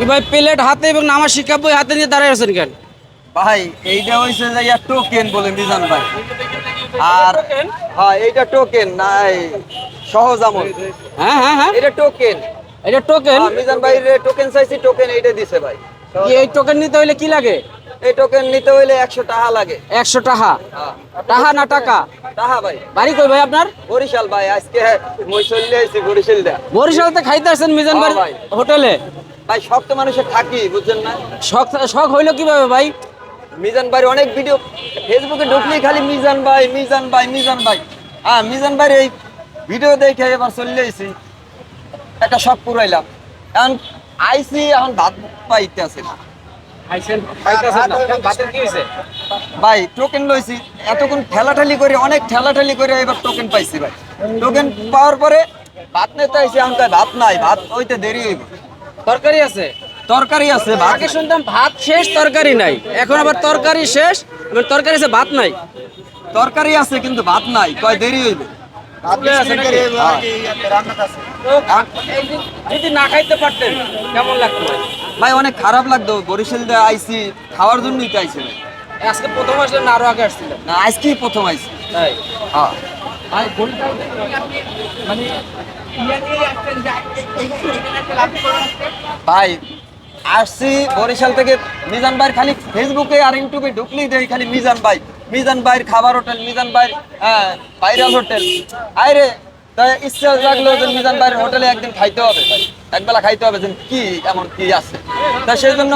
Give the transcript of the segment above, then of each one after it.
কি ভাই প্লেট হাতে এবং নামাজ শিক্ষা বই হাতে নিয়ে দাঁড়ায় আছেন কেন? ভাই এইটা হইছে টোকেন বলে মিজান ভাই। আর হ্যাঁ এইটা টোকেন নাই সহজ আমল। হ্যাঁ হ্যাঁ হ্যাঁ। এটা টোকেন এটা টোকেন মিজান ভাই টোকেন চাইছি টোকেন এইটা দিছে ভাই। কি এই টোকেন নিতে হইলে কি লাগে? এই টোকেন নিতে হইলে একশো টাকা লাগে। একশো টাকা। হ্যাঁ। টাকা না টাকা? টাকা ভাই। বাড়ি কই ভাই আপনার? বরিশাল ভাই আজকে মই চলে আইছি বরিশাল দা বরিশালতে খাইতে আসছেন মিজান হ্যাঁ ভাই। হোটেলে? ভাই শখ তো মানুষের থাকি বুঝছেন না? শখ শখ হইল কীভাবে ভাই? মিজান ভাই অনেক ভিডিও ফেসবুকে ঢুকলেই খালি মিজান ভাই মিজান ভাই মিজান ভাই। হ্যাঁ মিজান ভাই এই ভিডিও দেখে এবার চলে আইছি একটা শখ পুরাইলাম। এখন আইসি এখন ভাত পাইতে আছে। না? ভাই টোকেন লইছি। এতক্ষণ ঠেলাঠালি করে অনেক ঠেলাঠালি করে এবার টোকেন পাইছি ভাই। টোকেন পাওয়ার পরে ভাত নিতে আইসি এখন ভাত নাই ভাত হইতে দেরি হইব। তরকারি আছে? তরকারি আছে। আগে শুনতাম ভাত শেষ তরকারি নাই। এখন আবার তরকারি শেষ এবার তরকারি আছে ভাত নাই। তরকারি আছে কিন্তু ভাত নাই। কয় দেরি হইবে? চলে আসে নাকি? এই যে- যদি না খাইতে পারতেন কেমন লাগতো? ভাই? অনেক খারাপ লাগতো। বরিশাল দিয়ে আইসি খাওয়ার জন্যই তো আইসি আজকে প্রথম আসলেন আরও আগে আসছিলেন? না আজকেই প্রথম আইসি তাই? হ্যাঁ। ভাই গরুটা মানে ভাই আসছি বরিশাল থেকে মিজান ভাইয়ের খালি ফেসবুকে আর ইউটিউবে ঢুকলেই দেই খালি মিজান ভাই। মিজান ভাইয়ের খাবার হোটেল, মিজান ভাইয়ের হ্যাঁ ভাইরাল হোটেল। আরে ইচ্ছা লাগল যে মিজান ভাইয়ের হোটেলে একদিন খাইতে হবে ভাই। একবেলা খাইতে হবে যে কি, এমন কি আছে। তা সেই জন্য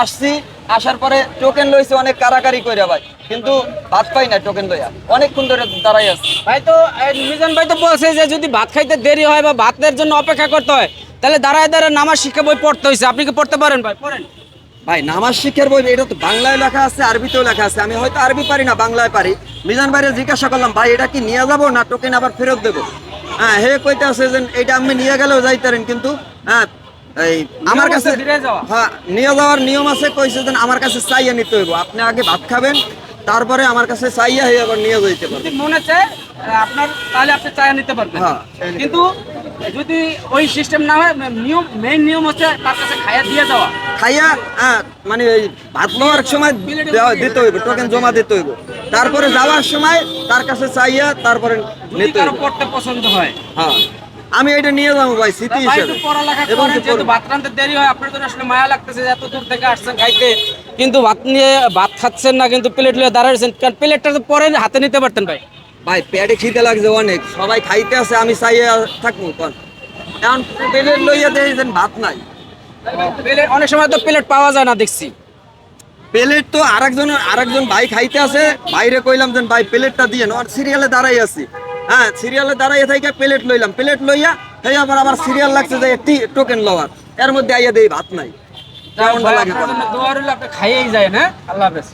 আসছি আসার পরে টোকেন লইছে অনেক কারাকারি করে ভাই। কিন্তু ভাত পাই না টোকেন লইয়া। অনেকক্ষণ ধরে দাঁড়াই আছে। ভাই তো মিজান ভাই তো বলছে যে যদি ভাত খাইতে দেরি হয় বা ভাতের জন্য অপেক্ষা করতে হয় তাহলে দাঁড়ায় দাঁড়ায় নামাজ শিক্ষা বই পড়তে হয়েছে আপনি কি পড়তে পারেন ভাই? পড়েন। ভাই নামাজ শিক্ষার বই এটা তো বাংলায় লেখা আছে আরবিতেও লেখা আছে। আমি হয়তো আরবি পারি না বাংলায় পারি। মিজান ভাইরে জিজ্ঞাসা করলাম ভাই এটা কি নিয়ে যাব না টোকেন আবার ফেরত দেবো? হ্যাঁ হে কইতে আছে যে এটা আমি নিয়ে গেলেও যাইতারেন কিন্তু হ্যাঁ এই আমার কাছে হ্যাঁ নিয়ে যাওয়ার নিয়ম আছে কইছে যে আমার কাছে চাইয়া নিতে হইব আপনি আগে ভাত খাবেন তারপরে আমার কাছে চাইয়া হয়ে আবার নিয়ে যাইতে পারবেন যদি মনে চায় আপনার তাহলে আপনি চায় নিতে পারবেন। হ্যাঁ, কিন্তু যদি ওই সিস্টেম না হয় নিয়ম মেইন নিয়ম হচ্ছে তার কাছে খাইয়া দিয়ে যাওয়া খাইয়া মানে ওই ভাত নেওয়ার সময় দেওয়া- দিতে হইব টোকেন জমা দিতে হইব। তারপরে যাওয়ার সময় তার কাছে চাইয়া তারপরে নিতে পড়তে পছন্দ হয় হ্যাঁ। আমি এটা নিয়ে যাব ভাই স্মৃতি হিসেবে। এবং যেহেতু ভাত রানতে দেরি হয় আপনার জন্য আসলে মায়া লাগতেছে এত দূর থেকে আসছেন খাইতে। কিন্তু ভাত নিয়ে ভাত খাচ্ছেন না কিন্তু প্লেট নিয়ে দাঁড়াচ্ছেন কারণ প্লেটটা তো পরে হাতে নিতে পারতেন ভাই। ভাই পেটে খিদে লাগছে অনেক। সবাই খাইতে আছে আমি চাইয়া থাকব কোন এখন প্লেট লইয়া দেয় যেন ভাত নাই। প্লেট অনেক সময় তো প্লেট পাওয়া যায় না দেখছি। প্লেট তো আরেকজন আরেকজন ভাই খাইতে আছে। বাইরে কইলাম যে ভাই প্লেটটা দিয়ে আর সিরিয়ালে দাঁড়াই আছি। হ্যাঁ সিরিয়ালে দাঁড়াইয়া থেকে প্লেট লইলাম। প্লেট লইয়া সেই আবার আবার সিরিয়াল লাগছে যে টোকেন লওয়ার এর মধ্যে আইয়া দেই ভাত নাই। লাগে? আপনি খাইয়েই যায় না আল্লাহ হাফেজ।